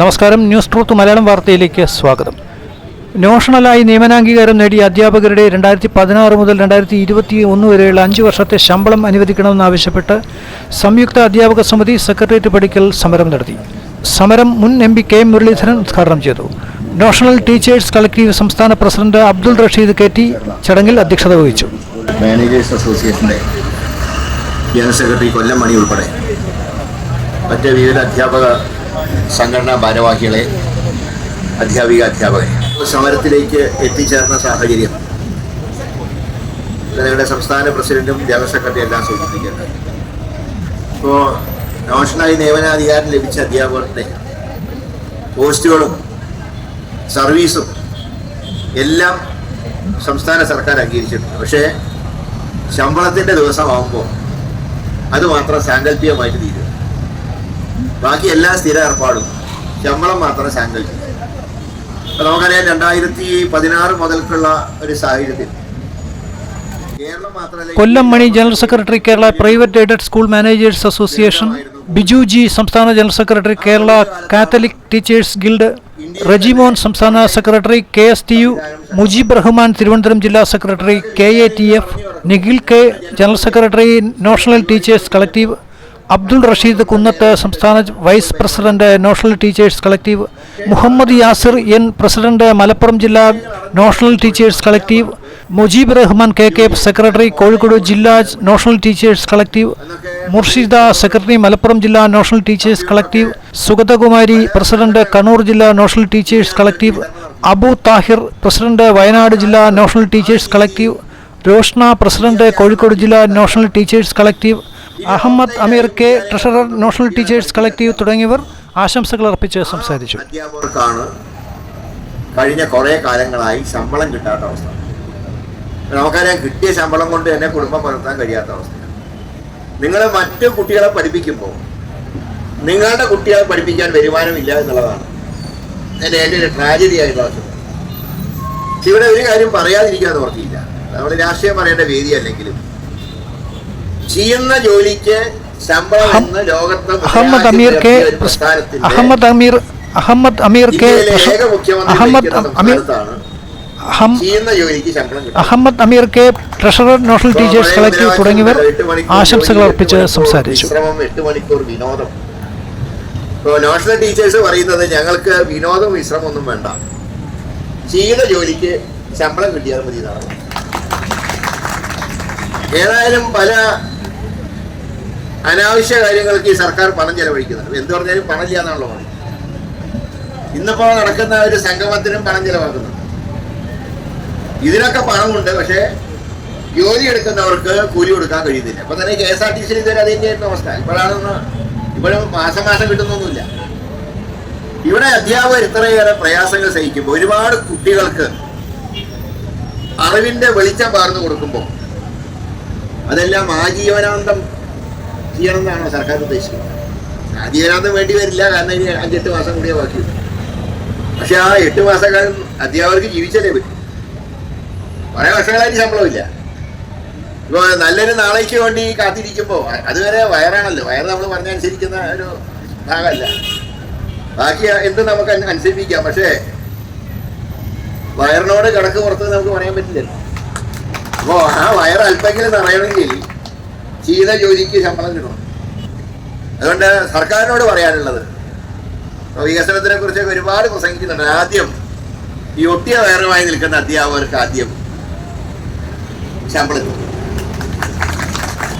നമസ്കാരം. News truth Malayalam വാർത്തയിലേക്ക് സ്വാഗതം. നോഷണലായി നിയമനാംഗീകാരം നേടിയ അധ്യാപകരുടെ രണ്ടായിരത്തി പതിനാറ് മുതൽ രണ്ടായിരത്തി ഇരുപത്തി ഒന്ന് വരെയുള്ള അഞ്ച് വർഷത്തെ ശമ്പളം അനുവദിക്കണമെന്നാവശ്യപ്പെട്ട് സംയുക്ത അധ്യാപക സമിതി സെക്രട്ടേറിയറ്റ് പടിക്കൽ സമരം നടത്തി. സമരം മുൻ എം പി കെ മുരളീധരൻ ഉദ്ഘാടനം ചെയ്തു. നാഷണൽ ടീച്ചേഴ്സ് കളക്ടീവ് സംസ്ഥാന president Abdul Rasheed K T ചടങ്ങിൽ അധ്യക്ഷത വഹിച്ചു. മാനേജേഴ്സ് അസോസിയേഷന്റെ ജനറൽ സെക്രട്ടറി കൊല്ലം മണി ഉൾപ്പെടെ. മറ്റ് വിവിധ അധ്യാപക സംഘടനാ ഭാരവാഹികളെ അധ്യാപിക അധ്യാപകരെ. സമരത്തിലേക്ക് എത്തിച്ചേർന്ന സാഹചര്യം ഞങ്ങളുടെ സംസ്ഥാന പ്രസിഡന്റും ജനറൽ സെക്രട്ടറി എല്ലാം സൂചിപ്പിക്കുന്നത് ഇപ്പോൾ നാഷണലായി നിയമനാധികാരം ലഭിച്ച അധ്യാപകരുടെ പോസ്റ്റുകളും സർവീസും എല്ലാം സംസ്ഥാന സർക്കാർ അംഗീകരിച്ചിട്ടുണ്ട്. പക്ഷേ ശമ്പളത്തിന്റെ ദിവസമാകുമ്പോൾ അത് മാത്രം സാങ്കല്പികമായിട്ട് തീരും. ബാക്കി എല്ലാ സ്ഥിര ഏർപ്പാടും ശമ്പളം മാത്രം സാങ്കല്പിക്കും അപ്പൊ നമുക്കറിയാം രണ്ടായിരത്തി പതിനാറ് മുതൽക്കുള്ള ഒരു സാഹചര്യത്തിൽ Kollam Mani general secretary Kerala private aided school managers association Biju G സംസ്ഥാന general secretary Kerala Catholic teachers guild Rejimon സംസ്ഥാന secretary K S T U Mujeeb Rahman Thiruvananthapuram ജില്ലാ secretary K A T F Nikhil K general secretary national teachers collective Abdul Rasheed Kunnath സംസ്ഥാന vice president national teachers collective Muhammad Yasir N president Malappuram ജില്ലാ national teachers collective Mujeeb Rahman K K secretary Kozhikode ജില്ലാ national teachers collective Murshida secretary Malappuram ജില്ലാ national teachers collective Sugathakumari president Kannur ജില്ലാ national teachers collective Abu Thahir president Wayanad ജില്ലാ national teachers collective Roshna president Kozhikode ജില്ലാ national teachers collective Ahammed Ameer K treasurer national teachers collective തുടങ്ങിയവർ ആശംസകൾ അർപ്പിച്ച് സംസാരിച്ചു. അധ്യാപകർക്കാണ് കഴിഞ്ഞ കുറേ കാലങ്ങളായി ശമ്പളം കിട്ടാത്ത അവസ്ഥ. നമുക്കറിയാം കിട്ടിയ ശമ്പളം കൊണ്ട് തന്നെ കുടുംബം പുലർത്താൻ കഴിയാത്ത അവസ്ഥ. നിങ്ങൾ മറ്റു കുട്ടികളെ പഠിപ്പിക്കുമ്പോൾ നിങ്ങളുടെ കുട്ടികളെ പഠിപ്പിക്കാൻ വരുമാനമില്ല എന്നുള്ളതാണ് എന്റെ എന്റെ ഒരു ട്രാജഡി ആയിട്ടുള്ള ഇവിടെ ഒരു കാര്യം പറയാതിരിക്കാൻ ഓർത്തിയില്ല നമ്മൾ രാഷ്ട്രീയം പറയേണ്ട വേദി അല്ലെങ്കിലും ചെയ്യുന്ന ജോലിക്ക് ശമ്പളം എന്ന് ലോകത്തെ അഹമ്മദ് അമീർ കെ അഹമ്മദ് അമീർ അഹമ്മദ് അമീർ കെ അഹമ്മദ് അമീർ ചെയ്യുന്ന Ahammed Ameer K treasurer national teachers collective തുടങ്ങിയവർ ആശംസകൾ അർപ്പിച്ച് സംസാരിച്ചു. വിനോദം. ഇപ്പോൾ നാഷണൽ ടീച്ചേഴ്സ് പറയുന്നത് ഞങ്ങൾക്ക് വിനോദം വിശ്രമം ഒന്നും വേണ്ട. ചെയ്ത ജോലിക്ക് ശമ്പളം കിട്ടിയാൽ മതി ഏതായാലും പല അനാവശ്യ കാര്യങ്ങൾക്ക് ഈ സർക്കാർ പണം ചെലവഴിക്കുന്നത്. എന്ത് പറഞ്ഞാലും പണം ചെയ്യാന്നാണല്ലോ പണി ഇന്നിപ്പോ നടക്കുന്ന ഒരു സംഗമത്തിനും പണം ചെലവാക്കുന്നു. ഇതിനൊക്കെ പണമുണ്ട് പക്ഷേ ജോലി എടുക്കുന്നവർക്ക് കൂലി കൊടുക്കാൻ കഴിയുന്നില്ല. അപ്പൊ തന്നെ കെ എസ് ആർ ടി സിയിൽ ഇതുവരെ അത് തന്നെയായിരുന്നു അവസ്ഥ. ഇപ്പോഴാണെന്ന് ഇപ്പോഴും മാസം മാസം കിട്ടുന്നൊന്നുമില്ല. ഇവിടെ അധ്യാപകർ ഇത്രയേറെ പ്രയാസങ്ങൾ സഹിക്കുമ്പോൾ ഒരുപാട് കുട്ടികൾക്ക് അറിവിന്റെ വെളിച്ചം പകർന്നു കൊടുക്കുമ്പോൾ അതെല്ലാം ആജീവനാന്തം ചെയ്യണമെന്നാണോ സർക്കാർ ഉദ്ദേശിക്കുന്നത്? ആജീവനാന്തം വേണ്ടി വരില്ല കാരണം ഇനി അഞ്ചെട്ട് മാസം കൂടിയേ ബാക്കിയുള്ളൂ പക്ഷെ ആ എട്ട് മാസക്കാലം അധ്യാപകർക്ക് ജീവിച്ചാലേ പറ്റും. കുറെ വർഷങ്ങളായിട്ട് ശമ്പളമില്ല. ഇപ്പൊ നല്ലൊരു നാളേക്ക് വേണ്ടി കാത്തിരിക്കുമ്പോൾ അതുവരെ വയറാണല്ലോ. വയറ് നമ്മൾ പറഞ്ഞനുസരിക്കുന്ന ഒരു ഭാഗമല്ല. ബാക്കി എന്ത് നമുക്ക് അനു- അനുസരിപ്പിക്കാം. പക്ഷേ വയറിനോട് കിടക്ക് പുറത്ത് നമുക്ക് പറയാൻ പറ്റില്ലല്ലോ. അപ്പോൾ ആ വയർ അല്പെങ്കിലും നിറയണമെങ്കിൽ ചെയ്ത ജോലിക്ക് ശമ്പളം കിട്ടണം അതുകൊണ്ട് സർക്കാരിനോട് പറയാനുള്ളത് വികസനത്തിനെ കുറിച്ചൊക്കെ ഒരുപാട് പ്രസംഗിക്കുന്നുണ്ട്. ആദ്യം ഈ ഒട്ടിയ വയറുമായി നിൽക്കുന്ന അധ്യാപകർക്ക് ആദ്യം ശമ്പളം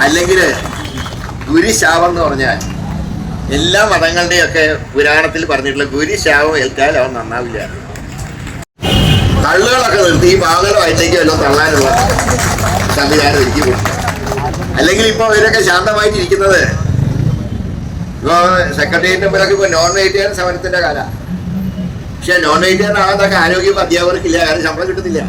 അല്ലെങ്കിൽ ഗുരുശാപം എന്ന് പറഞ്ഞാൽ എല്ലാ മതങ്ങളുടെയൊക്കെ പുരാണത്തിൽ പറഞ്ഞിട്ടുള്ള ഗുരുശാപം ഏൽക്കാൽ അവൻ നന്നാവില്ല. കള്ളുകളൊക്കെ നിർത്തി ഈ ഭാഗങ്ങളുമായിട്ടേക്ക് വല്ലതും തള്ളാനുള്ള സംവിധാനം ഒരുക്കി കൊടുക്കും. അല്ലെങ്കിൽ ഇപ്പൊ ഇവരൊക്കെ ശാന്തമായിട്ടിരിക്കുന്നത്. ഇപ്പൊ സെക്രട്ടേറിയറ്റ് മുമ്പിലൊക്കെ ഇപ്പൊ നോൺ വെജിറ്റേറിയൻ സമരത്തിന്റെ കാല. പക്ഷെ നോൺ വെജിറ്റേറിയൻ ആകുന്നതൊക്കെ ആരോഗ്യം അധ്യാപകർക്കില്ല കാരണം ശമ്പളം കിട്ടുന്നില്ല